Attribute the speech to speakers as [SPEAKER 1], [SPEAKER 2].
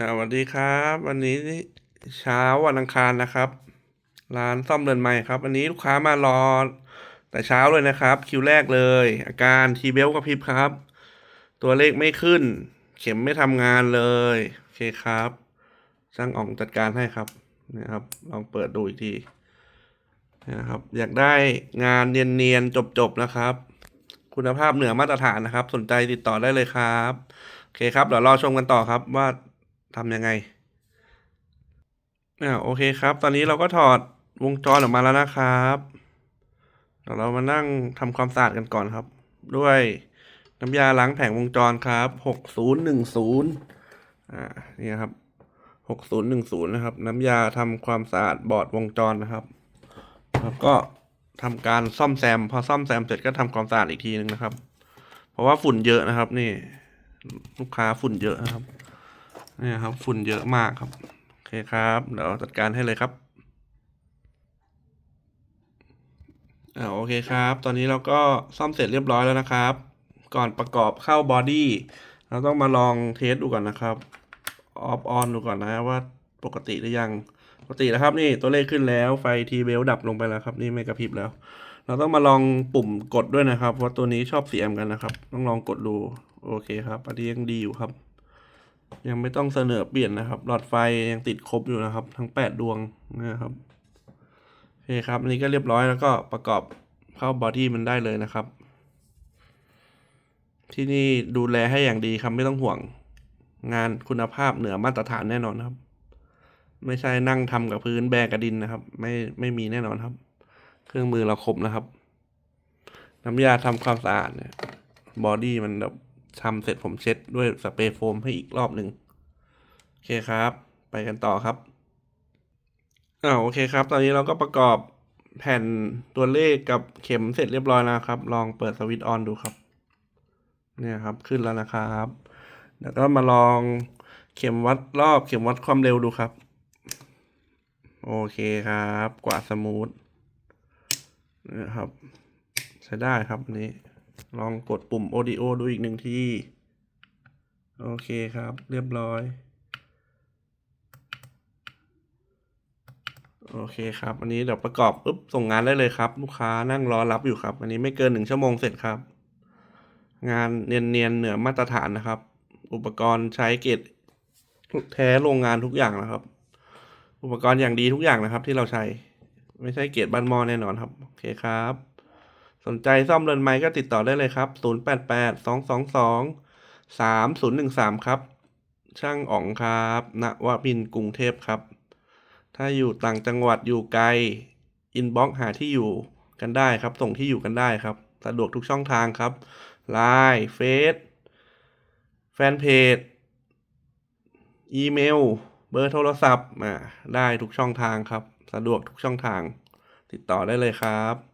[SPEAKER 1] สวัสดีครับ วันนี้เช้าวันอังคารนะครับ ร้านซ่อมเรือนไม้ครับวันนี้ลูกค้ามารอ แต่เช้าเลยนะครับ คิวแรกเลย อาการทีเบลกระพริบครับ ตัวเลขไม่ขึ้น เข็มไม่ทำงานเลย โอเคครับช่างอ่องจัดการให้ครับนะครับ ลองเปิดดูอีกทีนะครับ อยากได้งานเนียนๆจบๆนะครับ คุณภาพเหนือมาตรฐานนะครับ สนใจติดต่อได้เลยครับ โอเคครับเดี๋ยวรอชมกันต่อครับว่า ทำยังไงอ่าโอเคครับ ตอนนี้เราก็ถอดวงจรออกมาแล้วนะครับเดี๋ยวเรามานั่งทำความสะอาดกันก่อนครับ ด้วยน้ำยาล้างแผงวงจรครับหกศูนย์หนึ่งศูนย์อ่านี่ครับหกศูนย์หนึ่งศูนย์นะครับ น้ำยาทำความสะอาดบอร์ดวงจรนะครับแล้วก็ทำการซ่อมแซม พอซ่อมแซมเสร็จก็ทำความสะอาดอีกทีนึงนะครับ เพราะว่าฝุ่นเยอะนะครับ นี่ ลูกค้าฝุ่นเยอะนะครับ นี่ครับ ฝุ่นเยอะมากครับ โอเคครับ เดี๋ยวจัดการให้เลยครับอ่าโอเคครับ ตอนนี้เราก็ซ่อมเสร็จเรียบร้อยแล้วนะครับ ก่อนประกอบเข้าบอดี้เราต้องมาลองเทสดูก่อนนะครับออฟออนดูก่อนนะว่าปกติหรือยังปกติแล้วครับนี่ตัวเลขขึ้นแล้วไฟทีเบลดับลงไปแล้วครับ นี่ไม่กระพริบแล้ว เราต้องมาลองปุ่มกดด้วยนะครับเพราะตัวนี้ชอบเสียมกันนะครับ ต้องลองกดดูโอเคครับอันนี้ยังดีอยู่ครับ ยังไม่ต้องเสนอเปลี่ยนนะครับ หลอดไฟยังติดครบอยู่นะครับ ทั้งแปดดวงนะครับโอเคครับอันนี้ก็เรียบร้อยแล้วก็ประกอบเข้าบอดี้มันได้เลยนะครับ ที่นี่ดูแลให้อย่างดีครับไม่ต้องห่วงงานคุณภาพเหนือมาตรฐานแน่นอนครับ ไม่ใช่นั่งทำกับพื้นแบกกระดินนะครับ ไม่ไม่มีแน่นอนครับ เครื่องมือเราครบนะครับ น้ำยาทำความสะอาดเนี่ยบอดี้มันแบบ ทำเสร็จผมเช็ดด้วยสเปรย์โฟมให้อีกรอบหนึ่งโอเคครับ ไปกันต่อครับอ่าโอเคครับ ตอนนี้เราก็ประกอบแผ่นตัวเลขกับเข็มเสร็จเรียบร้อยแล้วครับ ลองเปิดสวิตช์ออนดูครับ เนี่ยครับขึ้นแล้วนะครับเดี๋ยวก็มาลองเข็มวัดรอบเข็มวัดความเร็วดูครับ โอเคครับ กว่าสมูทนะครับ ใช้ได้ครับอันนี้ ลองกดปุ่ม audio ดูอีกหนึ่งที โอเคครับ เรียบร้อย โอเคครับ อันนี้เดี๋ยวประกอบปุ๊บส่งงานได้เลยครับ ลูกค้านั่งรอรับอยู่ครับ อันนี้ไม่เกินหนึ่งชั่วโมงเสร็จครับ งานเนียนๆเหนือมาตรฐานนะครับ อุปกรณ์ใช้เกรดแท้โรงงานทุกอย่างนะครับ อุปกรณ์อย่างดีทุกอย่างนะครับ ที่เราใช้ ไม่ใช่เกรดบ้านมอแน่นอนครับ โอเคครับ สนใจซ่อมเรือนไม้ก็ติดต่อได้เลยครับ 0 8 8 2 2 2 3 0 1 3 ครับ ช่างอ๋องครับณวมินกรุงเทพครับ ถ้าอยู่ต่างจังหวัดอยู่ไกล อินบ็อกหาที่อยู่กันได้ครับ ส่งที่อยู่กันได้ครับ สะดวกทุกช่องทางครับ Line เฟซแฟนเพจ อีเมล เบอร์โทรศัพท์มาได้ทุกช่องทางครับ สะดวกทุกช่องทาง ติดต่อได้เลยครับ